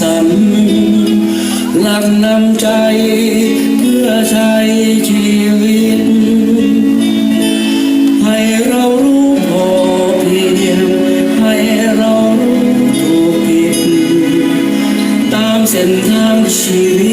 สรรหลักนำใจเพื่อใช้ชีวิต ให้เรารู้พอเพียงให้เรารู้ถูกผิดตามเส้นทางชีวิต